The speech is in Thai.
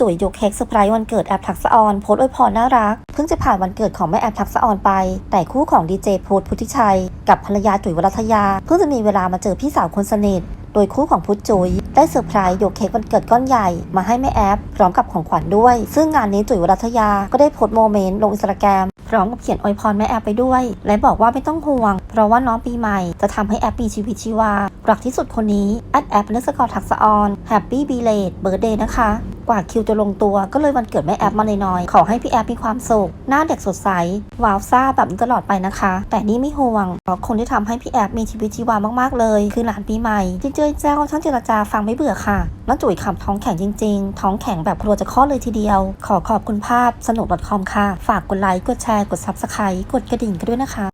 จุ๋ยยกเค้กเซอร์ไพรส์วันเกิดแอปทักษออนโพสต์อวยพรน่ารัก เพิ่งจะผ่านวันเกิดของแม่แอปทักษออนไป แต่คู่ของดีเจพุทธพุทธิชัย กับภรรยาจุ๋ยวรัตยา เพิ่งจะมีเวลามาเจอพี่สาวคนสนิทโดยคู่ของพุทธจุ๋ยได้เซอร์ไพรส์ยกเค้กวันเกิดก้อนใหญ่มาให้แม่แอปพร้อมกับของขวัญด้วย ซึ่งงานนี้จุ๋ยวรัตยาก็ได้โพสต์โมเมนต์ลงอินสตาแกรมพร้อมกับเขียนอวยพรแม่แอปไปด้วย และบอกว่าไม่ต้องห่วง เพราะว่าน้องปีใหม่จะทำให้แอปมีชีวิตชีวารักที่สุดคนนี้แอดแอปเนสกอร์ทักษออนแฮปปี้บีเลดเบ r ร์เดย์นะคะ กว่าคิวจะลงตัวก็เลยวันเกิดแม่แอปมาหน่อยๆขอให้พี่แอปมีความสุขหน้าเด็กสดใสวาวซ่าแบบนี้ตลอดไปนะคะ แต่นี่ไม่ห่วงเพราะคนที่ทำให้พี่แอปมีชีวิตชีวามากๆเลย คือหลานปีใหม่ที่เจอแจ้วช่างเจรจาฟังไม่เบื่อค่ะน้องจุ๋ยขำท้องแข็งจริงๆ ท้องแข็งแบบกลัวจะคลอดเลยทีเดียว ขอขอบคุณภาพสนุก .com ค่ะ ฝากกดไลค์กดแชร์กด subscribe กดกระดิ่งกันด้วยนะคะ